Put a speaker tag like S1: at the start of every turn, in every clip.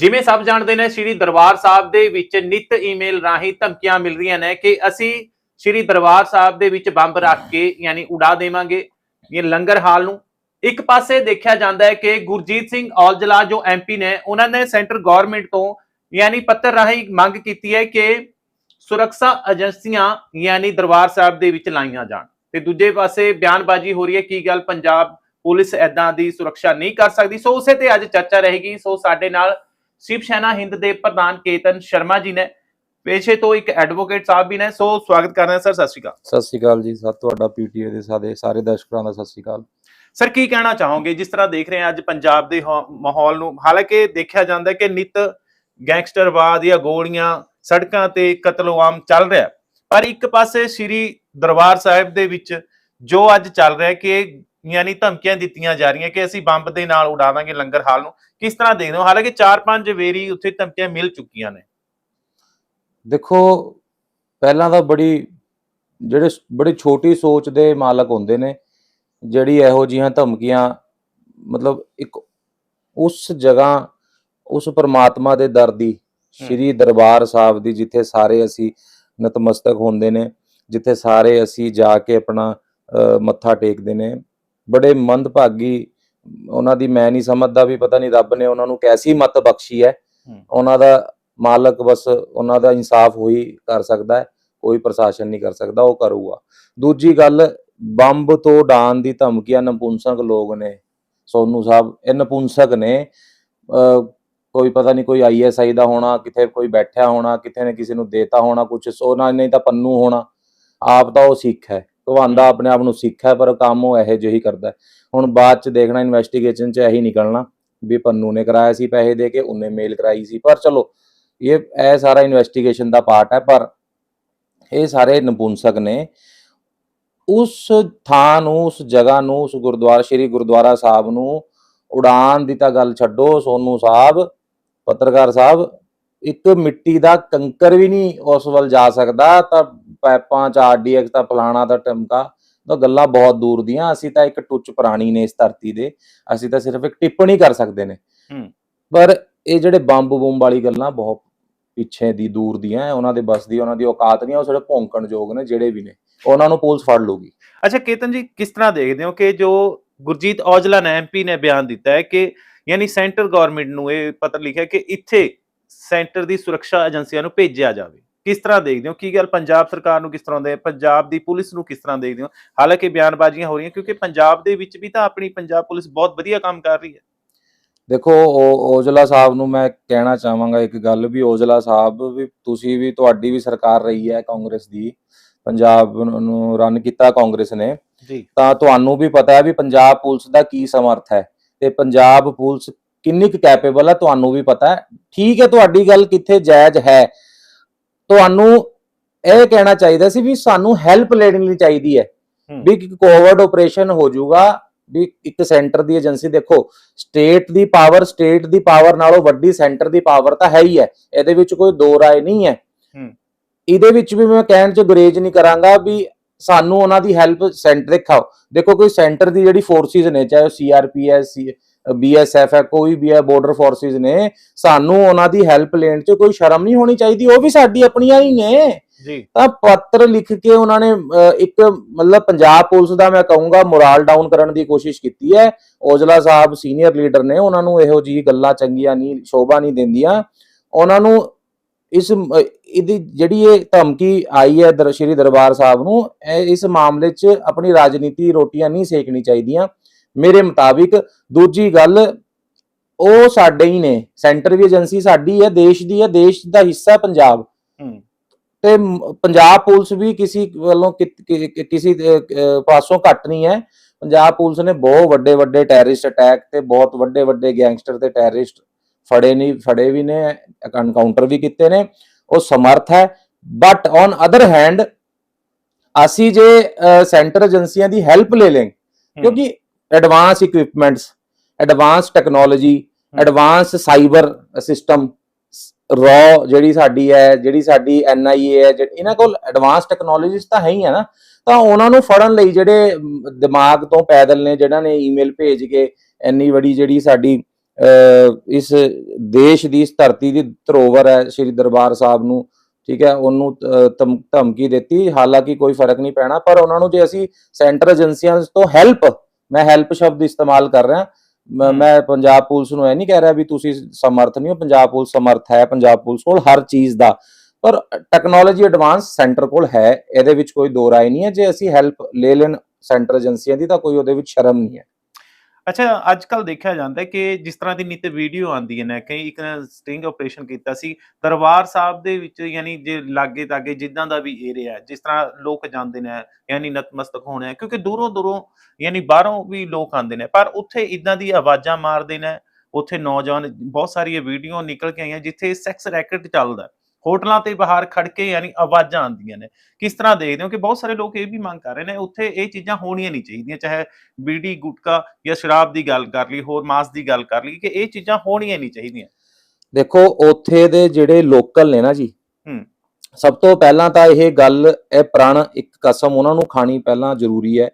S1: ਜਿਵੇਂ ਸਭ ਜਾਣਦੇ ਨੇ, ਸ੍ਰੀ ਦਰਬਾਰ ਸਾਹਿਬ ਦੇ ਵਿੱਚ ਨਿਤ ਈਮੇਲ ਰਾਹੀਂ ਧਮਕੀਆਂ ਮਿਲ ਰਹੀਆਂ ਨੇ ਕਿ ਅਸੀਂ ਸ੍ਰੀ ਦਰਬਾਰ ਸਾਹਿਬ ਦੇ ਵਿੱਚ ਬੰਬ ਰੱਖ ਕੇ ਯਾਨੀ ਉਡਾ ਦੇਵਾਂਗੇ, ਇਹ ਲੰਗਰ ਹਾਲ ਨੂੰ। ਇੱਕ ਪਾਸੇ ਦੇਖਿਆ ਜਾਂਦਾ ਹੈ ਕਿ ਗੁਰਜੀਤ ਸਿੰਘ ਔਜਲਾ ਜੋ ਐਮਪੀ ਨੇ, ਉਹਨਾਂ ਨੇ ਸੈਂਟਰ ਗਵਰਨਮੈਂਟ ਤੋਂ ਯਾਨੀ ਪੱਤਰ ਰਾਹੀਂ ਮੰਗ ਕੀਤੀ ਹੈ ਕਿ ਸੁਰੱਖਿਆ ਏਜੰਸੀਆਂ ਯਾਨੀ ਦਰਬਾਰ ਸਾਹਿਬ ਦੇ ਵਿੱਚ ਲਾਈਆਂ ਜਾਣ। ਤੇ ਦੂਜੇ ਪਾਸੇ ਬਿਆਨਬਾਜ਼ੀ ਹੋ ਰਹੀ ਹੈ, ਕੀ ਗੱਲ ਪੰਜਾਬ ਪੁਲਿਸ ਐਦਾਂ ਦੀ ਸੁਰੱਖਿਆ ਨਹੀਂ ਕਰ ਸਕਦੀ? ਸੋ ਉਸੇ ਤੇ ਅੱਜ ਚਰਚਾ ਰਹੇਗੀ। ਸੋ ਸਾਡੇ ਨਾਲ ਸ਼ਿਵ ਸੈਨਾ ਹਿੰਦ ਦੇ ਪ੍ਰਧਾਨ ਕੇਤਨ ਸ਼ਰਮਾ ਜੀ ਨੇ ਪੇਸ਼ੇ ਤੋਂ ਇੱਕ ਐਡਵੋਕੇਟ ਸਾਹਿਬ ਵੀ ਨੇ ਸੋ ਸਵਾਗਤ ਕਰਦੇ ਹਾਂ ਸਰ ਸਤਿ ਸ਼੍ਰੀ ਅਕਾਲ।
S2: ਸਤਿ ਸ਼੍ਰੀ ਅਕਾਲ ਜੀ ਸਭ ਤੁਹਾਡਾ ਪੀਟੀਏ ਦੇ ਸਾਰੇ ਸਾਰੇ ਦਰਸ਼ਕਾਂ ਦਾ ਸਤਿ ਸ਼੍ਰੀ ਅਕਾਲ।
S1: ਸਰ ਕੀ ਕਹਿਣਾ ਚਾਹੋਗੇ? ਜਿਸ ਤਰ੍ਹਾਂ ਦੇਖ ਰਹੇ ਹਾਂ ਅੱਜ ਪੰਜਾਬ ਦੇ ਮਾਹੌਲ ਨੂੰ ਹਾਲਾਂਕਿ ਦੇਖਿਆ ਜਾਂਦਾ ਕਿ ਨਿਤ ਗੈਂਗਸਟਰਵਾਦ ਜਾਂ ਗੋਲੀਆਂ ਸੜਕਾਂ ਤੇ ਕਤਲੇਆਮ ਚੱਲ ਰਿਹਾ। ਪਰ ਇੱਕ ਪਾਸੇ ਸ੍ਰੀ ਦਰਬਾਰ ਸਾਹਿਬ ਦੇ ਵਿੱਚ ਜੋ ਅੱਜ ਚੱਲ ਰਿਹਾ ਕਿ ਯਾਨੀ ਧਮਕੀਆਂ ਦਿੱਤੀਆਂ ਜਾ ਰਹੀਆਂ ਕਿ ਅਸੀਂ ਬੰਬ ਦੇ ਨਾਲ ਉਡਾਵਾਂਗੇ ਲੰਗਰ ਹਾਲ ਨੂੰ ਕਿਸ ਤਰ੍ਹਾਂ ਦੇਖਦੇ ਹੋ? ਹਾਲਾਂਕਿ 4-5 ਵੇਰੀ ਉੱਥੇ ਧਮਕੀਆਂ ਮਿਲ ਚੁੱਕੀਆਂ ਨੇ।
S2: ਦੇਖੋ ਪਹਿਲਾਂ ਤਾਂ ਬੜੀ ਜਿਹੜੇ ਬੜੀ ਛੋਟੀ ਸੋਚ ਦੇ ਮਾਲਕ ਹੁੰਦੇ ਨੇ ਜਿਹੜੀ ਇਹੋ ਜਿਹੀਆਂ ਧਮਕੀਆਂ ਮਤਲਬ ਇੱਕ ਉਸ ਜਗ੍ਹਾ ਉਸ ਪਰਮਾਤਮਾ ਦੇ ਦਰ ਦੀ ਸ੍ਰੀ ਦਰਬਾਰ ਸਾਹਿਬ ਦੀ ਜਿੱਥੇ ਸਾਰੇ ਅਸੀਂ ਨਤਮਸਤਕ ਹੁੰਦੇ ਨੇ ਜਿੱਥੇ ਸਾਰੇ ਅਸੀਂ ਜਾ ਕੇ ਆਪਣਾ ਮੱਥਾ ਟੇਕਦੇ ਨੇ ਬੜੇ ਮੰਦਭਾਗੀ ਉਹਨਾਂ ਦੀ ਮੈਂ ਨਹੀਂ ਸਮਝਦਾ ਵੀ ਪਤਾ ਨਹੀਂ ਰੱਬ ਨੇ ਉਹਨਾਂ ਨੂੰ ਕੈਸੀ ਮਤ ਬਖਸ਼ੀ ਹੈ। ਉਹਨਾਂ ਦਾ ਮਾਲਕ ਬਸ ਉਹਨਾਂ ਦਾ ਇਨਸਾਫ ਹੋਈ ਕਰ ਸਕਦਾ ਹੈ ਕੋਈ ਪ੍ਰਸ਼ਾਸਨ ਨਹੀਂ ਕਰ ਸਕਦਾ ਉਹ ਕਰੂਗਾ। ਦੂਜੀ ਗੱਲ ਬੰਬ ਤੋਂ ਡਾਨ ਦੀ ਧਮਕੀਆਂ ਨਪੁੰਸਕ ਲੋਕ ਨੇ। ਸੋਨੂ ਸਾਹਿਬ ਇਹ ਨਪੁੰਸਕ ਨੇ। ਕੋਈ ਪਤਾ ਨਹੀਂ ਕੋਈ ਆਈਐਸਆਈ ਦਾ ਹੋਣਾ ਕਿਤੇ ਕੋਈ ਬੈਠਿਆ ਹੋਣਾ ਕਿਤੇ ਨੇ ਕਿਸੇ ਨੂੰ ਦੇਤਾ ਹੋਣਾ ਕੁਝ ਸੋਨਾ ਨਹੀਂ ਤਾਂ ਪੰਨੂ ਹੋਣਾ। ਆਪ ਤਾਂ ਉਹ ਸਿੱਖ ਹੈ। ਕਹਾਂਦਾ ਆਪਣੇ ਆਪ ਨੂੰ ਸਿੱਖ ਹੈ ਪਰ ਕੰਮ ਉਹ ਇਹੋ ਜਿਹੀ ਕਰਦਾ ਹੁਣ ਬਾਅਦ ਚ ਦੇਖਣਾ ਇਨਵੈਸਟੀਗੇਸ਼ਨ ਚ ਇਹੀ ਨਿਕਲਣਾ ਵੀ ਪੰਨੂ ਨੇ ਕਰਾਇਆ ਸੀ ਪੈਸੇ ਦੇ ਕੇ, ਉਹਨੇ ਮੇਲ ਕਰਾਈ ਸੀ। ਪਰ ਚਲੋ, ਇਹ ਇਹ ਸਾਰਾ ਇਨਵੈਸਟੀਗੇਸ਼ਨ ਦਾ ਪਾਰਟ ਹੈ, ਪਰ ਇਹ ਸਾਰੇ ਨਪੁੰਸਕ ਨੇ। ਉਸ ਥਾਂ ਨੂੰ, ਉਸ ਜਗ੍ਹਾ ਨੂੰ, ਉਸ ਗੁਰਦੁਆਰਾ, ਸ਼੍ਰੀ ਗੁਰਦੁਆਰਾ ਸਾਹਿਬ ਨੂੰ ਉਡਾਨ ਦੀ ਤਾਂ ਗੱਲ ਛੱਡੋ, ਸੋਨੂ ਸਾਹਿਬ, ਪੱਤਰਕਾਰ ਸਾਹਿਬ, ਇੱਕ ਮਿੱਟੀ ਦਾ ਕੰਕਰ ਵੀ ਨਹੀਂ ਉਸ ਵੱਲ ਜਾ ਸਕਦਾ, ਤਾਂ ਪੈਪਾਂ ਚ ਆਰਡੀਐਕਸ ਤਾਂ ਫਲਾਣਾ ਦਾ ਟਮਕਾ ਤਾਂ ਗੱਲਾਂ ਬਹੁਤ ਦੂਰ ਦੀਆਂ। ਅਸੀਂ ਤਾਂ ਇੱਕ ਟੁੱਚ ਪ੍ਰਾਣੀ ਨੇ ਇਸ ਧਰਤੀ ਦੇ। ਅਸੀਂ ਤਾਂ ਸਿਰਫ ਇੱਕ ਟਿੱਪਣੀ ਕਰ ਸਕਦੇ ਨੇ। ਪਰ ਇਹ ਜਿਹੜੇ ਬੰਬ ਬੁੰਬ ਵਾਲੀ ਗੱਲਾਂ ਬਹੁਤ ਪਿੱਛੇ ਦੀ ਦੂਰ ਦੀਆਂ ਉਹਨਾਂ ਦੇ ਬਸ ਦੀ ਉਹਨਾਂ ਦੀ ਔਕਾਤ ਨਹੀਂ ਉਹ ਸਾਡੇ ਭੌਂਕਣ ਯੋਗ ਨੇ ਜਿਹੜੇ ਵੀ ਨੇ। ਉਹਨਾਂ ਨੂੰ ਪੁਲਿਸ ਫੜ ਲੂਗੀ।
S1: ਅੱਛਾ ਕੇਤਨ ਜੀ ਕਿਸ ਤਰ੍ਹਾਂ ਦੇਖਦੇ ਹੋ ਕਿ ਜੋ ਗੁਰਜੀਤ ਔਜਲਾ ਨੇ ਐਮਪੀ ਨੇ ਬਿਆਨ ਦਿੱਤਾ ਹੈ ਕਿ ਯਾਨੀ ਸੈਂਟਰ ਗਵਰਨਮੈਂਟ ਨੂੰ ਇਹ ਪੱਤਰ ਲਿਖਿਆ ਕਿ ਇੱਥੇ ਸੈਂਟਰ ਦੀ ਸੁਰੱਖਿਆ ਏਜੰਸੀਆਂ ਨੂੰ ਭੇਜਿਆ ਜਾਵੇ। ਕਿਸ ਤਰ੍ਹਾਂ ਦੇਖਦੇ ਹੋ? ਕੀ ਗੱਲ ਪੰਜਾਬ ਸਰਕਾਰ ਨੂੰ ਕਿਸ ਤਰ੍ਹਾਂ ਦੇ ਪੰਜਾਬ ਦੀ ਪੁਲਿਸ ਨੂੰ ਕਿਸ ਤਰ੍ਹਾਂ ਦੇਖਦੇ ਹੋ? ਹਾਲਾਂਕਿ ਬਿਆਨਬਾਜ਼ੀਆਂ ਹੋ ਰਹੀਆਂ ਕਿਉਂਕਿ ਪੰਜਾਬ ਦੇ ਵਿੱਚ ਵੀ ਤਾਂ ਆਪਣੀ ਪੰਜਾਬ ਪੁਲਿਸ ਬਹੁਤ ਵਧੀਆ ਕੰਮ ਕਰ ਰਹੀ ਹੈ।
S2: ਦੇਖੋ ਉਹ ਔਜਲਾ ਸਾਹਿਬ ਨੂੰ ਮੈਂ ਕਹਿਣਾ ਚਾਹਾਂਗਾ ਇੱਕ ਗੱਲ ਵੀ ਔਜਲਾ ਸਾਹਿਬ ਵੀ ਤੁਸੀਂ ਵੀ ਤੁਹਾਡੀ ਵੀ ਸਰਕਾਰ ਰਹੀ ਹੈ ਕਾਂਗਰਸ ਦੀ। ਪੰਜਾਬ ਨੂੰ- ਰਨ ਕੀਤਾ ਕਾਂਗਰਸ ਨੇ।
S1: ਜੀ।
S2: ਤਾਂ ਤੁਹਾਨੂੰ ਵੀ ਪਤਾ ਹੈ ਵੀ ਪੰਜਾਬ ਪੁਲਿਸ ਦਾ ਕੀ ਸਮਰਥ ਹੈ ਤੇ ਪੰਜਾਬ ਪੁਲਿਸ ਕਿੰਨੀ ਕੁ ਕੈਪੇਬਲ ਹੈ ਤੁਹਾਨੂੰ ਵੀ ਪਤਾ ਹੈ। ਠੀਕ ਹੈ ਤੁਹਾਡੀ ਗੱਲ ਕਿੱਥੇ ਜਾਇਜ਼ ਹੈ? ਤੁਹਾਨੂੰ ਇਹ ਕਹਿਣਾ ਚਾਹੀਦਾ ਸੀ ਵੀ ਸਾਨੂੰ ਹੈਲਪ ਲੈਣੀ ਲਈ ਚਾਹੀਦੀ ਹੈ। ਵੀ ਇੱਕ ਕੋਵਿਡ ਆਪਰੇਸ਼ਨ ਹੋ ਜਾਊਗਾ ਵੀ ਇੱਕ ਸੈਂਟਰ ਦੀ ਏਜੰਸੀ ਦੇਖੋ ਸਟੇਟ ਦੀ ਪਾਵਰ ਸਟੇਟ ਦੀ ਪਾਵਰ ਨਾਲੋਂ ਵੱਡੀ ਸੈਂਟਰ ਦੀ ਪਾਵਰ ਤਾਂ ਹੈ ਹੀ ਹੈ ਇਹਦੇ ਵਿੱਚ ਕੋਈ ਦੋ ਰਾਏ ਨਹੀਂ ਹੂੰ। ਇਹਦੇ ਵਿੱਚ ਵੀ ਮੈਂ ਕਹਿਣ ਚ ਗੁਰੇਜ ਨਹੀਂ ਕਰਾਂਗਾ ਵੀ ਸਾਨੂੰ ਉਹਨਾਂ ਦੀ ਹੈਲਪ ਸੈਂਟਰ ਦਿਖਾਓ ਦੇਖੋ ਕੋਈ ਸੈਂਟਰ ਦੀ ਜਿਹੜੀ ਫੋਰਸਿਸ ਨੇ ਚਾਹੇ ਉਹ ਸੀਆਰਪੀਐਸ ਬੀਐਸਐਫ ਹੈ ਕੋਈ ਵੀ ਹੈ ਬਾਰਡਰ ਫੋਰਸਿਸ ਨੇ ਸਾਨੂੰ ਉਹਨਾਂ ਦੀ ਹੈਲਪ ਲੈਣ ਚ ਕੋਈ ਸ਼ਰਮ ਨਹੀਂ ਹੋਣੀ ਚਾਹੀਦੀ ਉਹ ਵੀ ਸਾਡੀ ਆਪਣੀਆਂ ਹੀ ਨੇ।
S1: ਜੀ।
S2: ਤਾਂ ਪੱਤਰ ਲਿਖ ਕੇ ਉਹਨਾਂ ਨੇ ਇੱਕ ਮਤਲਬ ਪੰਜਾਬ ਪੁਲਿਸ ਦਾ ਮੈਂ ਕਹੂੰਗਾ ਮੋਰਲ ਡਾਊਨ ਕਰਨ ਦੀ ਕੋਸ਼ਿਸ਼ ਕੀਤੀ ਹੈ। ਔਜਲਾ ਸਾਹਿਬ ਸੀਨੀਅਰ ਲੀਡਰ ਨੇ ਉਹਨਾਂ ਨੂੰ ਇਹੋ ਜੀ ਗੱਲਾਂ ਚੰਗੀਆਂ ਨਹੀਂ ਸ਼ੋਭਾ ਨਹੀਂ ਦਿੰਦੀਆਂ। ਉਹਨਾਂ ਨੂੰ ਇਸ ਇਹਦੀ ਜਿਹੜੀ ਇਹ ਧਮਕੀ ਆਈ ਹੈ ਸ਼੍ਰੀ ਦਰਬਾਰ ਸਾਹਿਬ ਨੂੰ ਇਸ ਮਾਮਲੇ 'ਚ ਆਪਣੀ ਰਾਜਨੀਤੀ ਰੋਟੀਆਂ ਨਹੀਂ ਸੇਕਣੀ ਚਾਹੀਦੀਆਂ। ਮੇਰੇ ਮੁਤਾਬਿਕ ਦੂਜੀ ਗੱਲ ਉਹ ਸਾਡੇ ਹੀ ਨੇ ਸੈਂਟਰ ਵੀ ਏਜੰਸੀ ਸਾਡੀ ਹੈ ਦੇਸ਼ ਦੀ ਹੈ ਦੇਸ਼ ਦਾ ਹਿੱਸਾ ਹੈ ਪੰਜਾਬ।
S1: ਹੂੰ।
S2: ਤੇ ਪੰਜਾਬ ਪੁਲਿਸ ਵੀ ਕਿਸੇ ਵੱਲੋਂ ਕਿਸੇ ਪਾਸੋਂ ਘੱਟ ਨਹੀਂ ਹੈ। ਪੰਜਾਬ ਪੁਲਿਸ ਨੇ ਬਹੁਤ ਵੱਡੇ ਵੱਡੇ ਟੈਰਰਿਸਟ ਅਟੈਕ ਤੇ ਬਹੁਤ ਵੱਡੇ ਵੱਡੇ ਗੈਂਗਸਟਰ ਤੇ ਟੈਰਰਿਸਟ ਫੜੇ ਨਹੀਂ ਫੜੇ ਵੀ ਨੇ ਐਨਕਾਊਂਟਰ ਵੀ ਕੀਤੇ ਨੇ ਉਹ ਸਮਰਥ ਹੈ। ਬਟ ਔਨ ਅਦਰ ਹੈਂਡ ਅਸੀਂ ਜੇ ਸੈਂਟਰ ਏਜੰਸੀਆਂ ਦੀ ਹੈਲਪ ਲੈ ਲਾਂ ਕਿਉਂਕਿ advance equipments advance
S1: technology.
S2: Advance cyber system raw ਜਿਹੜੀ ਸਾਡੀ ਹੈ ਜਿਹੜੀ ਸਾਡੀ ਐਨਆਈਏ ਹੈ ਇਹਨਾਂ ਕੋਲ ਐਡਵਾਂਸ ਟੈਕਨੋਲੋਜੀਸ ਤਾਂ ਹੈ ਹੀ ਹੈ ਨਾ ਤਾਂ ਉਹਨਾਂ ਨੂੰ ਫੜਨ ਲਈ ਜਿਹੜੇ ਦਿਮਾਗ ਤੋਂ ਪੈਦਲ ਨੇ ਜਿਹੜਾ ਨੇ ਈਮੇਲ ਭੇਜ ਕੇ ਇੰਨੀ ਵੱਡੀ ਜਿਹੜੀ ਸਾਡੀ ਇਸ ਦੇਸ਼ ਦੀ ਇਸ ਧਰਤੀ ਦੀ ਧਰੋਵਰ ਹੈ ਸ੍ਰੀ ਦਰਬਾਰ ਸਾਹਿਬ ਨੂੰ ਠੀਕ ਹੈ ਉਹਨੂੰ ਧਮਕੀ ਦਿੱਤੀ ਹਾਲਾਂਕਿ ਕੋਈ ਫ਼ਰਕ ਨਹੀਂ ਪੈਣਾ ਪਰ ਉਹਨਾਂ ਨੂੰ ਜੇ ਅਸੀਂ ਸੈਂਟਰ ਏਜੰਸੀਆਂ ਤੋਂ ਹੈਲਪ ਮੈਂ ਹੈਲਪ ਸ਼ਬਦ ਇਸਤੇਮਾਲ ਕਰ ਰਿਹਾ। ਮ- ਪੰਜਾਬ ਪੁਲਿਸ ਨੂੰ ਇਹ ਨਹੀਂ ਕਹਿ ਰਿਹਾ ਵੀ ਤੁਸੀਂ ਸਮਰਥ ਨਹੀਂ ਹੋ ਪੰਜਾਬ ਪੁਲਿਸ ਸਮਰਥ ਹੈ ਪੰਜਾਬ ਪੁਲਿਸ ਕੋਲ ਹਰ ਚੀਜ਼ ਦਾ। ਪਰ ਟੈਕਨੋਲੋਜੀ ਐਡਵਾਂਸ ਸੈਂਟਰ ਕੋਲ ਹੈ ਇਹਦੇ ਵਿੱਚ ਕੋਈ ਦੋ ਰਾਏ ਨਹੀਂ ਹੈ। ਜੇ ਅਸੀਂ ਹੈਲਪ ਲੈ ਲੈਣ ਸੈਂਟਰ ਏਜੰਸੀਆਂ ਦੀ ਤਾਂ ਕੋਈ ਉਹਦੇ ਵਿੱਚ ਸ਼ਰਮ ਨਹੀਂ ਹੈ।
S1: ਅੱਛਾ ਅੱਜ ਕੱਲ ਦੇਖਿਆ ਜਾਂਦਾ ਕਿ ਜਿਸ ਤਰ੍ਹਾਂ ਦੀ ਨਿਤ ਵੀਡੀਓ ਆਉਂਦੀਆਂ ਨੇ ਕਈ ਇੱਕ ਸਟਿੰਗ ਆਪਰੇਸ਼ਨ ਕੀਤਾ ਸੀ ਦਰਬਾਰ ਸਾਹਿਬ ਦੇ ਵਿੱਚ ਯਾਨੀ ਜੇ ਲਾਗੇ ਤਾਗੇ ਜਿੱਦਾਂ ਦਾ ਵੀ ਏਰੀਆ ਜਿਸ ਤਰ੍ਹਾਂ ਲੋਕ ਜਾਂਦੇ ਨੇ ਯਾਨੀ ਨਤਮਸਤਕ ਹੋਣੇ ਆ, ਕਿਉਂਕਿ ਦੂਰੋਂ ਦੂਰੋਂ ਯਾਨੀ ਬਾਹਰੋਂ ਵੀ ਲੋਕ ਆਉਂਦੇ ਨੇ ਪਰ ਉੱਥੇ ਇਦਾਂ ਦੀ ਆਵਾਜ਼ਾਂ ਮਾਰਦੇ ਨੇ ਉੱਥੇ ਨੌਜਵਾਨ ਬਹੁਤ ਸਾਰੀਆਂ ਵੀਡੀਓ ਨਿਕਲ ਕੇ ਆਈਆਂ ਜਿੱਥੇ ਸੈਕਸ ਰੈਕਟ ਚੱਲਦਾ। ਹੋਟਲਾਂ ਤੇ ਬਾਹਰ ਖੜ ਕੇ ਯਾਨੀ ਆਵਾਜ਼ਾਂ ਆਉਂਦੀਆਂ ਨੇ। ਕਿਸ ਤਰ੍ਹਾਂ ਦੇਖਦੇ ਹੋ ਕਿ ਬਹੁਤ ਸਾਰੇ ਲੋਕ ਇਹ ਵੀ ਮੰਗ ਕਰ ਰਹੇ ਨੇ ਉੱਥੇ ਇਹ ਚੀਜ਼ਾਂ ਹੋਣੀਆਂ ਨਹੀਂ ਚਾਹੀਦੀਆਂ ਚਾਹੇ ਬੀੜੀ ਗੁਟਕਾ ਜਾਂ ਸ਼ਰਾਬ ਦੀ ਗੱਲ ਕਰ ਲਈ ਹੋਰ ਮਾਸ ਦੀ ਗੱਲ ਕਰ ਲਈ ਕਿ ਇਹ ਚੀਜ਼ਾਂ ਹੋਣੀਆਂ ਨਹੀਂ ਚਾਹੀਦੀਆਂ।
S2: ਦੇਖੋ ਉੱਥੇ ਦੇ ਜਿਹੜੇ ਲੋਕਲ ਨੇ ਨਾ ਜੀ
S1: ਹੂੰ।
S2: ਸਭ ਤੋਂ ਪਹਿਲਾਂ ਤਾਂ ਇਹ ਗੱਲ ਇਹ ਪ੍ਰਣ ਇੱਕ ਕਸਮ ਉਹਨਾਂ ਨੂੰ ਖਾਣੀ ਪਹਿਲਾਂ ਜ਼ਰੂਰੀ ਹੈ।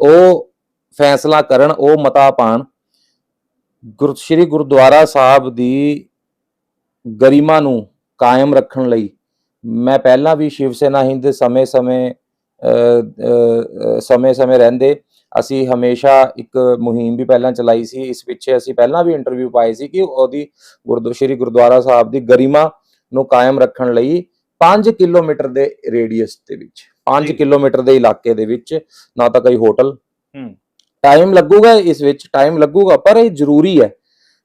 S2: ਉਹ ਫੈਸਲਾ ਕਰਨ ਉਹ ਮਤਾ ਪਾਣ। ਗੁਰ ਸ਼੍ਰੀ ਗੁਰਦੁਆਰਾ ਸਾਹਿਬ ਦੀ ਗਰਿਮਾ ਨੂੰ ਕਾਇਮ ਰੱਖਣ ਲਈ। ਮੈਂ ਪਹਿਲਾਂ ਵੀ ਸ਼ਿਵ ਸੈਨਾ ਹਿੰਦ ਸਮੇਂ-ਸਮੇਂ ਸਮੇਂ-ਸਮੇਂ ਰਹਿੰਦੇ। ਅਸੀਂ ਹਮੇਸ਼ਾ ਇੱਕ ਮੁਹਿੰਮ ਵੀ ਪਹਿਲਾਂ ਚਲਾਈ ਸੀ। ਇਸ ਪਿੱਛੇ ਅਸੀਂ ਪਹਿਲਾਂ ਵੀ ਇੰਟਰਵਿਊ ਪਾਏ ਸੀ ਕਿ ਉਹਦੀ ਗੁਰਦੁ ਸ਼੍ਰੀ ਗੁਰਦੁਆਰਾ ਸਾਹਿਬ ਦੀ ਗਰਿਮਾ ਨੂੰ ਕਾਇਮ ਰੱਖਣ ਲਈ 5 ਕਿਲੋਮੀਟਰ ਦੇ ਰੇਡੀਅਸ ਦੇ ਵਿੱਚ 5
S1: ਜੀ।
S2: ਕਿਲੋਮੀਟਰ ਦੇ ਇਲਾਕੇ ਦੇ ਵਿੱਚ ਨਾ ਤਾਂ ਕੋਈ ਹੋਟਲ। ਟਾਈਮ ਲੱਗੂਗਾ ਇਸ ਵਿੱਚ ਟਾਈਮ ਲੱਗੂਗਾ ਪਰ ਇਹ ਜ਼ਰੂਰੀ ਹੈ।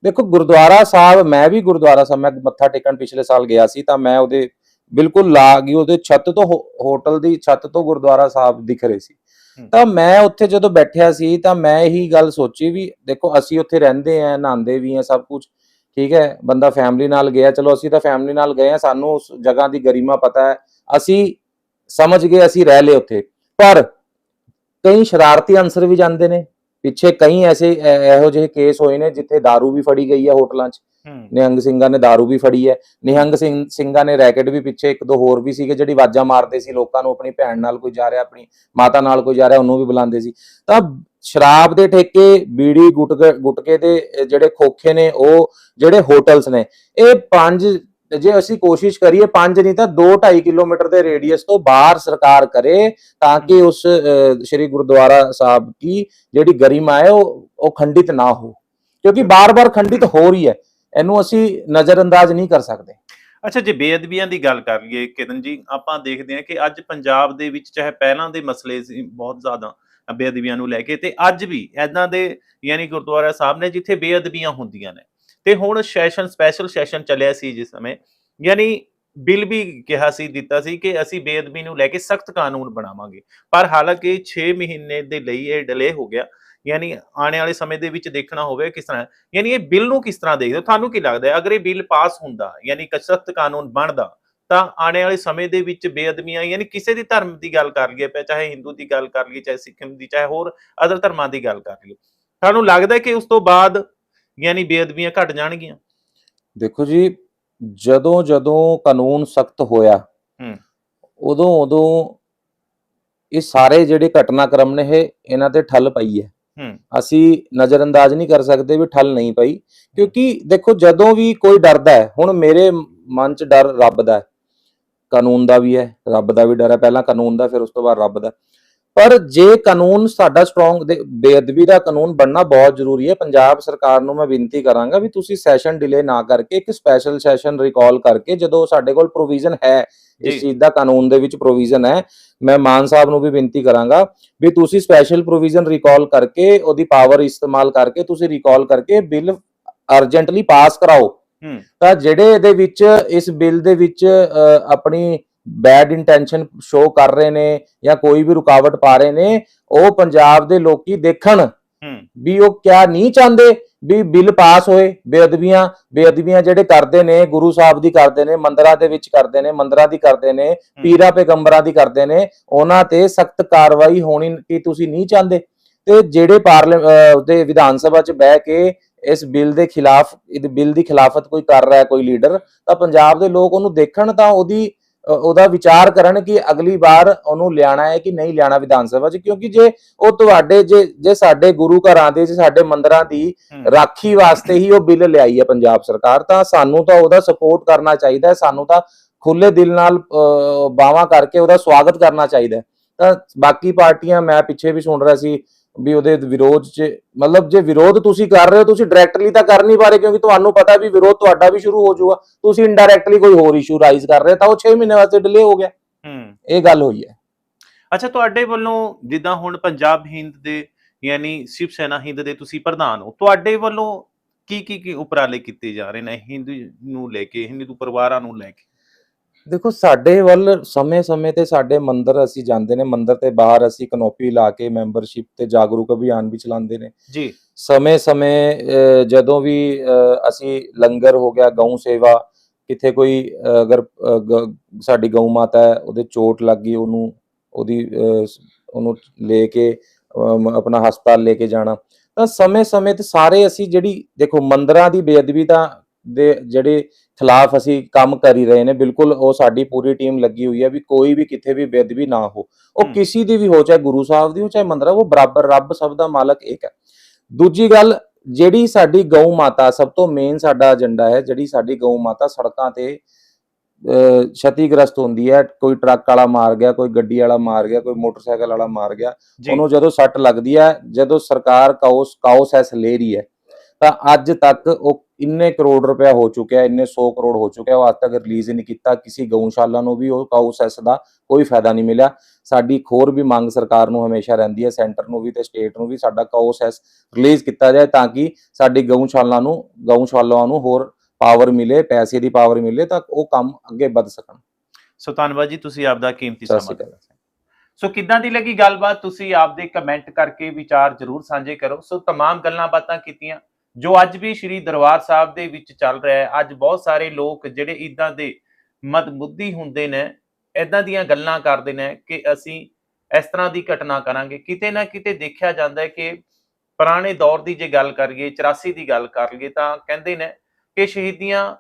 S2: ਦੇਖੋ ਗੁਰਦੁਆਰਾ ਸਾਹਿਬ ਮੈਂ ਵੀ ਗੁਰਦੁਆਰਾ ਸਾਹਿਬ ਮੈਂ ਮੱਥਾ ਟੇਕਣ ਪਿਛਲੇ ਸਾਲ ਗਿਆ ਸੀ ਤਾਂ ਮੈਂ ਉਹਦੇ ਬਿਲਕੁਲ ਲਾ ਗਈ ਉਹਦੇ ਛੱਤ ਤੋਂ ਹੋਟਲ ਦੀ ਛੱਤ ਤੋਂ ਗੁਰਦੁਆਰਾ ਸਾਹਿਬ ਦਿਖ ਰਹੇ ਸੀ। ਤਾਂ ਮੈਂ ਉੱਥੇ ਜਦੋਂ ਬੈਠਿਆ ਸੀ ਤਾਂ ਮੈਂ ਇਹੀ ਗੱਲ ਸੋਚੀ ਵੀ ਦੇਖੋ ਅਸੀਂ ਉੱਥੇ ਰਹਿੰਦੇ ਆਂ ਨਹਾਉਂਦੇ ਵੀ ਆਂ ਸਭ ਕੁਝ ਠੀਕ ਹੈ ਬੰਦਾ ਫੈਮਿਲੀ ਨਾਲ ਗਿਆ ਚਲੋ ਅਸੀਂ ਤਾਂ ਫੈਮਿਲੀ ਨਾਲ ਗਏ ਆ ਸਾਨੂੰ ਉਸ ਜਗ੍ਹਾ ਦੀ ਗਰਿਮਾ ਪਤਾ ਹੈ ਅਸੀਂ ਸਮਝ ਗਏ ਅਸੀਂ ਰਹਿ ਲਏ ਉੱਥੇ। ਪਰ ਕਈ ਸ਼ਰਾਰਤੀ ਅਨਸਰ ਵੀ ਜਾਂਦੇ ਨੇ। ਪਿੱਛੇ ਕਈ ਐਸੇ ਐ- ਇਹੋ ਜਿਹੇ ਕੇਸ ਹੋਏ ਨੇ ਜਿੱਥੇ दारू ਵੀ ਫੜੀ ਗਈ ਹੈ ਹੋਟਲਾਂ 'ਚ
S1: ਹੂੰ
S2: ਨਿਹੰਗ ਸਿੰਘਾਂ ਨੇ दारू ਵੀ ਫੜੀ ਹੈ ਨਿਹੰਗ ਸਿੰਘ ਸਿੰਘਾਂ ਨੇ ਰੈਕਟ ਵੀ ਪਿੱਛੇ ਇੱਕ ਦੋ ਹੋਰ ਵੀ ਸੀਗੇ ਜਿਹੜੀ ਆਵਾਜ਼ਾਂ ਮਾਰਦੇ ਸੀ ਲੋਕਾਂ ਨੂੰ ਆਪਣੀ ਭੈਣ ਨਾਲ ਕੋਈ ਜਾ ਰਿਹਾ ਆਪਣੀ ਮਾਤਾ ਨਾਲ ਕੋਈ ਜਾ ਰਿਹਾ ਉਹਨੂੰ ਵੀ ਬੁਲਾਉਂਦੇ ਸੀ ਤਾਂ ਸ਼ਰਾਬ ਦੇ ਠੇਕੇ ਬੀੜੀ ਗੁਟਕੇ ਗੁਟਕੇ ਦੇ ਅਹ ਜਿਹੜੇ ਖੋਖੇ ਨੇ ਉਹ ਜਿਹੜੇ ਹੋਟਲਸ ਨੇ ਇਹ ਪੰਜ ਜੇ ਅਸੀਂ ਕੋਸ਼ਿਸ਼ ਕਰੀਏ ਪੰਜ ਨਹੀਂ ਤਾਂ 2.5 ਕਿਲੋਮੀਟਰ ਦੇ ਰੇਡੀਅਸ ਤੋਂ ਬਾਹਰ ਸਰਕਾਰ ਕਰੇ ਤਾਂ ਕਿ ਉਸ ਸ਼੍ਰੀ ਗੁਰਦੁਆਰਾ ਸਾਹਿਬ ਦੀ ਜਿਹੜੀ ਗਰਿਮਾ ਹੈ ਉਹ ਉਹ ਖੰਡਿਤ ਨਾ ਹੋ। ਕਿਉਂਕਿ ਬਾਰ-ਬਾਰ ਖੰਡਿਤ ਹੋ ਰਹੀ ਹੈ। ਇਹਨੂੰ ਅਸੀਂ ਨਜ਼ਰਅੰਦਾਜ਼ ਨਹੀਂ ਕਰ ਸਕਦੇ।
S1: ਅੱਛਾ, ਜੇ ਬੇਅਦਬੀਆਂ ਦੀ ਗੱਲ ਕਰ ਲਈਏ ਕਿਰਨ ਜੀ, ਆਪਾਂ ਦੇਖਦੇ ਹਾਂ ਕਿ ਅੱਜ ਪੰਜਾਬ ਦੇ ਵਿੱਚ ਚਾਹੇ ਪਹਿਲਾਂ ਦੇ ਮਸਲੇ ਸੀ ਬਹੁਤ ਜ਼ਿਆਦਾ ਬੇਅਦਬੀਆਂ ਨੂੰ ਲੈ ਕੇ ਤੇ ਅੱਜ ਵੀ ਐਦਾਂ ਦੇ ਯਾਨੀ ਗੁਰਦੁਆਰਾ ਸਾਹਿਬ ਨੇ ਜਿੱਥੇ ਬੇਅਦਬੀਆਂ ਹੁੰਦੀਆਂ ਨੇ ਤੇ ਹੁਣ ਸੈਸ਼ਨ ਸਪੈਸ਼ਲ ਸੈਸ਼ਨ ਚੱਲਿਆ ਸੀ ਜਿਸ ਸਮੇਂ, ਯਾਨੀ ਬਿੱਲ ਵੀ ਕਿਹਾ ਸੀ, ਦਿੱਤਾ ਸੀ ਕਿ ਅਸੀਂ ਬੇਅਦਬੀ ਨੂੰ ਲੈ ਕੇ ਸਖਤ ਕਾਨੂੰਨ ਬਣਾਵਾਂਗੇ। ਪਰ ਹਾਲਾਂਕਿ 6 ਮਹੀਨੇ ਦੇ ਲਈ ਇਹ ਡਿਲੇ ਹੋ ਗਿਆ। ਯਾਨੀ ਆਉਣ ਵਾਲੇ ਸਮੇਂ ਦੇ ਵਿੱਚ ਦੇਖਣਾ ਹੋਵੇ ਕਿਸ ਤਰ੍ਹਾਂ, ਯਾਨੀ ਇਹ ਬਿੱਲ ਨੂੰ ਕਿਸ ਤਰ੍ਹਾਂ ਦੇਖਦੇ ਹੋ? ਤੁਹਾਨੂੰ ਕੀ ਲੱਗਦਾ ਹੈ? ਅਗਰ ਇਹ ਬਿੱਲ ਪਾਸ ਹੁੰਦਾ, ਯਾਨੀ ਸਖਤ ਕਾਨੂੰਨ ਬਣਦਾ, ਤਾਂ ਆਉਣ ਵਾਲੇ ਸਮੇਂ ਦੇ ਵਿੱਚ ਬੇਅਦਬੀਆਂ, ਯਾਨੀ ਕਿਸੇ ਦੀ ਧਰਮ ਦੀ ਗੱਲ ਕਰ ਲਈਏ ਪਏ ਚਾਹੇ ਹਿੰਦੂ ਦੀ ਗੱਲ ਕਰ ਲਈਏ, ਚਾਹੇ ਸਿੱਖਮ ਦੀ, ਚਾਹੇ ਹੋਰ ਅਦਰ ਧਰਮਾਂ ਦੀ ਗੱਲ ਕਰ ਲਈਏ, ਤੁਹਾਨੂੰ ਲੱਗਦਾ ਕਿ ਉਸ ਤੋਂ ਬਾਅਦ ਯਾਨੀ ਬੇਅਦਬੀਆਂ ਘਟ ਜਾਣਗੀਆਂ।
S2: ਦੇਖੋ ਜੀ ਜਦੋਂ ਜਦੋਂ ਕਾਨੂੰਨ ਸਖਤ ਹੋਇਆ
S1: ਹੂੰ।
S2: ਉਦੋਂ ਉਦੋਂ ਇਹ ਸਾਰੇ ਜਿਹੜੇ ਘਟਨਾਕ੍ਰਮ ਨੇ ਇਹ ਇਹਨਾਂ ਤੇ ਠੱਲ ਪਈ ਹੈ।
S1: ਹੂੰ।
S2: ਅਸੀਂ ਨਜ਼ਰਅੰਦਾਜ਼ ਨਹੀਂ ਕਰ ਸਕਦੇ ਵੀ ਠੱਲ ਨਹੀਂ ਪਈ ਕਿਉਂਕਿ ਦੇਖੋ ਜਦੋਂ ਵੀ ਕੋਈ ਡਰਦਾ ਹੈ ਹੁਣ ਮੇਰੇ ਮਨ 'ਚ ਡਰ ਰੱਬ ਦਾ ਹੈ। ਕਾਨੂੰਨ ਦਾ ਵੀ ਹੈ ਰੱਬ ਦਾ ਵੀ ਡਰ ਹੈ। ਪਹਿਲਾਂ ਕਾਨੂੰਨ ਦਾ ਫਿਰ ਉਸ ਤੋਂ ਬਾਅਦ ਰੱਬ ਦਾ। ਪਰ ਜੇ ਕਾਨੂੰਨ ਸਾਡਾ ਸਟਰੋਂਗ ਬੇਅਦਬੀ ਦਾ ਕਾਨੂੰਨ ਬਣਨਾ ਬਹੁਤ ਜ਼ਰੂਰੀ ਹੈ ਪੰਜਾਬ ਸਰਕਾਰ ਨੂੰ ਮੈਂ ਬੇਨਤੀ ਕਰਾਂਗਾ ਵੀ ਤੁਸੀਂ ਸੈਸ਼ਨ ਡਿਲੇ ਨਾ ਕਰਕੇ ਇੱਕ ਸਪੈਸ਼ਲ ਸੈਸ਼ਨ ਰਿਕਾਲ ਕਰਕੇ ਜਦੋਂ ਸਾਡੇ ਕੋਲ ਪ੍ਰੋਵੀਜ਼ਨ ਹੈ। ਇਸ ਚੀਜ਼ ਦਾ ਕਾਨੂੰਨ ਦੇ ਵਿੱਚ ਪ੍ਰੋਵੀਜ਼ਨ ਹੈ ਮੈਂ ਮਾਨ ਸਾਹਿਬ ਨੂੰ ਵੀ ਬੇਨਤੀ ਕਰਾਂਗਾ ਵੀ ਤੁਸੀਂ ਸਪੈਸ਼ਲ ਪ੍ਰੋਵੀਜ਼ਨ ਰਿਕਾਲ ਕਰਕੇ ਉਹਦੀ ਪਾਵਰ ਇਸਤੇਮਾਲ ਕਰਕੇ ਤੁਸੀਂ ਰਿਕਾਲ ਕਰਕੇ ਬਿੱਲ ਅਰਜੈਂਟਲੀ ਪਾਸ ਕਰਾਓ ਤਾਂ ਜਿਹੜੇ ਇਹਦੇ ਵਿੱਚ ਇਸ ਬਿੱਲ ਦੇ ਵਿੱਚ ਆਪਣੀ ਬੈਡ ਇੰਟੈਂਸ਼ਨ ਸ਼ੋ ਕਰ ਰਹੇ ਨੇ ਜਾਂ ਕੋਈ ਵੀ ਰੁਕਾਵਟ ਪਾ ਰਹੇ ਨੇ ਉਹ ਪੰਜਾਬ ਦੇ ਲੋਕੀ ਦੇਖਣ ਵੀ ਉਹ ਕਿਆ ਨਹੀਂ ਚਾਹੁੰਦੇ ਵੀ ਬਿੱਲ ਪਾਸ ਹੋਏ ਬੇਅਦਬੀਆਂ ਬੇਅਦਬੀਆਂ ਜਿਹੜੇ ਕਰਦੇ ਨੇ ਗੁਰੂ ਸਾਹਿਬ ਦੀ ਕਰਦੇ ਨੇ ਮੰਦਰਾਂ ਦੇ ਵਿੱਚ ਕਰਦੇ ਨੇ ਮੰਦਰਾਂ ਦੀ ਕਰਦੇ ਨੇ ਪੀਰਾ ਪੈਗੰਬਰਾਂ ਦੀ ਕਰਦੇ ਨੇ ਉਹਨਾਂ ਤੇ ਸਖਤ ਕਾਰਵਾਈ ਹੋਣੀ ਕੀ ਤੁਸੀਂ ਨਹੀਂ ਚਾਹੁੰਦੇ? ਤੇ ਜਿਹੜੇ ਪਾਰਲੀਮੈਂਟ ਦੇ ਵਿਧਾਨ ਸਭਾ 'ਚ ਬਹਿ ਕੇ ਇਸ ਬਿੱਲ ਦੇ ਖਿਲਾਫ ਇਹ ਬਿੱਲ ਦੀ ਖਿਲਾਫਤ ਕੋਈ ਕਰ ਰਿਹਾ ਕੋਈ ਲੀਡਰ ਤਾਂ ਪੰਜਾਬ ਦੇ ਲੋਕ ਉਹਨੂੰ ਦੇਖਣ ਤਾਂ ਉਹਦੀ ਉਹਦਾ ਵਿਚਾਰ ਕਰਨ ਕਿ ਅਗਲੀ ਵਾਰ ਉਹਨੂੰ ਲਿਆਣਾ ਹੈ ਕਿ ਨਹੀਂ ਲਿਆਣਾ ਵਿਧਾਨ ਸਭਾ 'ਚ ਕਿਉਂਕਿ ਜੇ ਉਹ ਤੁਹਾਡੇ ਜੇ ਜੇ ਸਾਡੇ ਗੁਰੂ ਘਰਾਂ ਦੇ ਜੇ ਸਾਡੇ ਮੰਦਰਾਂ ਦੀ। ਰਾਖੀ ਵਾਸਤੇ ਹੀ ਉਹ ਬਿੱਲ ਲਿਆਈ ਹੈ ਪੰਜਾਬ ਸਰਕਾਰ ਤਾਂ ਸਾਨੂੰ ਤਾਂ ਉਹਦਾ ਸਪੋਰਟ ਕਰਨਾ ਚਾਹੀਦਾ ਹੈ ਸਾਨੂੰ ਤਾਂ ਖੁੱਲੇ ਦਿਲ ਨਾਲ ਬਾਵਾ ਕਰਕੇ ਉਹਦਾ ਸਵਾਗਤ ਕਰਨਾ ਚਾਹੀਦਾ ਤਾਂ ਬਾਕੀ ਪਾਰਟੀਆਂ ਮੈਂ ਪਿੱਛੇ ਵੀ ਸੁਣ ਰਿਹਾ ਸੀ ਵੀ ਉਹਦੇ ਵਿਰੋਧ 'ਚ ਮਤਲਬ ਜੇ ਵਿਰੋਧ ਤੁਸੀਂ ਕਰ ਰਹੇ ਹੋ ਤੁਸੀਂ ਡਾਇਰੈਕਟਲੀ ਤਾਂ ਕਰ ਨਹੀਂ ਪਾ ਰਹੇ ਕਿਉਂਕਿ ਤੁਹਾਨੂੰ ਪਤਾ ਵੀ ਵਿਰੋਧ ਤੁਹਾਡਾ ਵੀ ਸ਼ੁਰੂ ਹੋ ਜਾਊਗਾ। ਤੁਸੀਂ ਇਨਡਾਇਰੈਕਟਲੀ ਕੋਈ ਹੋਰ ਇਸ਼ੂ ਰਾਈਜ਼ ਕਰ ਰਹੇ ਤਾਂ ਉਹ 6 ਮਹੀਨੇ ਵਾਸਤੇ ਡਿਲੇ ਹੋ ਗਿਆ।
S1: ਹੂੰ।
S2: ਇਹ ਗੱਲ ਹੋਈ ਹੈ।
S1: ਅੱਛਾ ਤੁਹਾਡੇ ਵੱਲੋਂ ਜਿੱਦਾਂ ਹੁਣ ਪੰਜਾਬ ਹਿੰਦ ਦੇ ਯਾਨੀ ਸ਼ਿਵ ਸੈਨਾ ਹਿੰਦ ਦੇ ਤੁਸੀਂ ਪ੍ਰਧਾਨ ਹੋ ਤੁਹਾਡੇ ਵੱਲੋਂ ਕੀ ਕੀ ਕੀ ਉਪਰਾਲੇ ਕੀਤੇ ਜਾ ਰਹੇ ਨੇ? ਹਿੰਦੂ ਨੂੰ ਲੈ ਕੇ ਹਿੰਦੂ ਪਰਿਵਾਰਾਂ ਨੂੰ ਲੈ ਕੇ।
S2: ਦੇਖੋ ਸਾਡੇ ਵੱਲ ਸਮੇਂ-ਸਮੇਂ ਤੇ ਸਾਡੇ ਮੰਦਿਰ ਅਸੀਂ ਜਾਂਦੇ ਨੇ ਮੰਦਿਰ ਤੇ ਬਾਹਰ ਅਸੀਂ ਕਨੋਪੀ ਲਾ ਕੇ ਮੈਂਬਰਸ਼ਿਪ ਤੇ ਜਾਗਰੂਕ ਅਭਿਆਨ ਵੀ ਚਲਾਉਂਦੇ ਨੇ।
S1: ਜੀ।
S2: ਸਮੇਂ-ਸਮੇਂ ਜਦੋਂ ਵੀ ਅਸੀਂ ਲੰਗਰ ਹੋ ਗਿਆ ਗਊ ਸੇਵਾ ਕਿਥੇ ਕੋਈ ਅਗਰ ਸਾਡੀ ਗਊ ਮਾਤਾ ਹੈ ਉਹਦੇ ਚੋਟ ਲੱਗ ਗਈ ਉਹਨੂੰ ਉਹਦੀ ਉਹਨੂੰ ਲੈ ਕੇ ਆਪਣਾ ਹਸਪਤਾਲ ਲੈ ਕੇ ਜਾਣਾ। ਤਾਂ ਸਮੇਂ-ਸਮੇਂ ਤੇ ਸਾਰੇ ਅਸੀਂ ਜਿਹੜੀ ਦੇਖੋ ਮੰਦਰਾਂ ਦੀ ਬੇਅਦਬੀ ਤਾਂ ਦੇ ਜਿਹੜੇ ਖਿਲਾਫ ਅਸੀਂ ਕੰਮ ਕਰ ਹੀ ਰਹੇ ਨੇ ਬਿਲਕੁਲ ਉਹ ਸਾਡੀ ਪੂਰੀ ਟੀਮ ਲੱਗੀ ਹੋਈ ਹੈ ਵੀ ਕੋਈ ਵੀ ਕਿਤੇ ਵੀ ਬੇਅਦਬੀ ਨਾ ਹੋ। ਉਹ। ਕਿਸੇ ਦੀ ਵੀ ਹੋ ਚਾਹੇ ਗੁਰੂ ਸਾਹਿਬ ਦੀ ਹੋ ਚਾਹੇ ਮੰਦਰਾਂ ਉਹ ਬਰਾਬਰ ਰੱਬ ਸਭ ਦਾ ਮਾਲਕ ਇੱਕ ਹੈ। ਦੂਜੀ ਗੱਲ ਜਿਹੜੀ ਸਾਡੀ ਗਊ ਮਾਤਾ ਸਭ ਤੋਂ ਮੇਨ ਸਾਡਾ ਏਜੰਡਾ ਹੈ ਜਿਹੜੀ ਸਾਡੀ ਗਊ ਮਾਤਾ ਸੜਕਾਂ ਤੇ ਛਤੀਗ੍ਰਸਤ ਹੁੰਦੀ ਹੈ ਕੋਈ ਟਰੱਕ ਵਾਲਾ ਮਾਰ ਗਿਆ ਕੋਈ ਗੱਡੀ ਵਾਲਾ ਮਾਰ ਗਿਆ ਕੋਈ ਮੋਟਰਸਾਈਕਲ ਵਾਲਾ ਮਾਰ ਗਿਆ ਉਹਨੂੰ ਜਦੋਂ ਸੱਟ ਲੱਗਦੀ ਹੈ ਜਦੋਂ ਸਰਕਾਰ ਕਾਉਸ ਕਾਉਸੈਸ ਲੈ ਰਹੀ ਹੈ ਤਾਂ ਅੱਜ ਤੱਕ ਉਹ ਇੰਨੇ ਕਰੋੜ ਰੁਪਇਆ ਹੋ ਚੁੱਕਿਆ ਇੰਨੇ 100 ਕਰੋੜ ਹੋ ਚੁੱਕਿਆ ਉਹ ਅੱਜ ਤੱਕ ਰਿਲੀਜ਼ ਨਹੀਂ ਕੀਤਾ ਕਿਸੇ ਗਊਸ਼ਾਲਾ ਨੂੰ ਵੀ ਉਹ ਕਾਉਸੈਸ ਦਾ ਕੋਈ ਫਾਇਦਾ ਨਹੀਂ ਮਿਲਿਆ ਸਾਡੀ ਖੋਰ ਵੀ ਮੰਗ ਸਰਕਾਰ ਨੂੰ ਹਮੇਸ਼ਾ ਰਹਿੰਦੀ ਹੈ ਸੈਂਟਰ ਨੂੰ ਵੀ ਤੇ ਸਟੇਟ ਨੂੰ ਵੀ ਸਾਡਾ ਕਾਉਸੈਸ ਰਿਲੀਜ਼ ਕੀਤਾ ਜਾਏ ਤਾਂ ਕਿ ਸਾਡੀ ਗਊਸ਼ਾਲਾ ਨੂੰ ਗਊਸ਼ਾਲਾਵਾਂ ਨੂੰ ਹੋਰ ਪਾਵਰ ਮਿਲੇ ਪੈਸੇ ਦੀ ਪਾਵਰ ਮਿਲੇ ਤਾਂ ਉਹ ਕੰਮ ਅੱਗੇ ਵੱਧ ਸਕਣ
S1: ਸੋ ਧੰਨਵਾਦ ਜੀ ਤੁਸੀਂ ਆਪਦਾ ਕੀਮਤੀ
S2: ਸਤਿ
S1: ਸਮਾਂ
S2: ਸ਼੍ਰੀ ਅਕਾਲ
S1: ਸੋ ਕਿੱਦਾਂ ਦੀ ਲੱਗੀ ਗੱਲਬਾਤ ਤੁਸੀਂ ਆਪਦੇ ਕਮੈਂਟ ਕਰਕੇ ਵਿਚਾਰ ਜ਼ਰੂਰ ਸਾਂਝੇ ਕਰੋ ਸੋ तमाम ਗੱਲਾਂ ਬਾਤਾਂ ਕੀਤੀਆਂ ਜੋ ਅੱਜ ਵੀ ਸ੍ਰੀ ਦਰਬਾਰ ਸਾਹਿਬ ਦੇ ਵਿੱਚ ਚੱਲ ਰਿਹਾ ਹੈ, ਅੱਜ ਬਹੁਤ ਸਾਰੇ ਲੋਕ ਜਿਹੜੇ ਇਦਾਂ ਦੇ ਮਤਬੁੱਧੀ ਹੁੰਦੇ ਨੇ, ਇਦਾਂ ਦੀਆਂ ਗੱਲਾਂ ਕਰਦੇ ਨੇ ਕਿ ਅਸੀਂ ਇਸ ਤਰ੍ਹਾਂ ਦੀ ਘਟਨਾ ਕਰਾਂਗੇ। ਕਿਤੇ ਨਾ ਕਿਤੇ ਦੇਖਿਆ ਜਾਂਦਾ ਹੈ ਕਿ ਪੁਰਾਣੇ ਦੌਰ ਦੀ ਜੇ ਗੱਲ ਕਰੀਏ 84 ਦੀ ਗੱਲ ਕਰ ਲਈਏ ਤਾਂ ਕਹਿੰਦੇ ਨੇ ਕਿ ਸ਼ਹੀਦੀਆਂ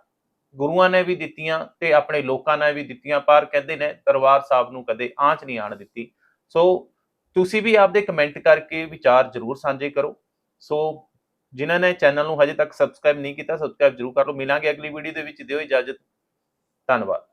S1: ਗੁਰੂਆਂ ਨੇ ਵੀ ਦਿੱਤੀਆਂ ਤੇ ਆਪਣੇ ਲੋਕਾਂ ਨੇ ਵੀ ਦਿੱਤੀਆਂ, ਪਰ ਕਹਿੰਦੇ ਨੇ ਦਰਬਾਰ ਸਾਹਿਬ ਨੂੰ ਕਦੇ ਆਂਚ ਨਹੀਂ ਆਣ ਦਿੱਤੀ। ਸੋ ਤੁਸੀਂ ਵੀ ਆਪਦੇ ਕਮੈਂਟ ਕਰਕੇ ਵਿਚਾਰ ਜ਼ਰੂਰ ਸਾਂਝੇ ਕਰੋ। ਸੋ ਜਿਨ੍ਹਾਂ ਨੇ ਚੈਨਲ ਨੂੰ ਹਜੇ ਤੱਕ ਸਬਸਕ੍ਰਾਈਬ ਨਹੀਂ ਕੀਤਾ ਸਬਸਕ੍ਰਾਈਬ ਜ਼ਰੂਰ ਕਰ ਲਓ। ਮਿਲਾਂਗੇ ਅਗਲੀ ਵੀਡੀਓ ਦੇ ਵਿੱਚ। ਦਿਓ ਇਜਾਜ਼ਤ। ਧੰਨਵਾਦ।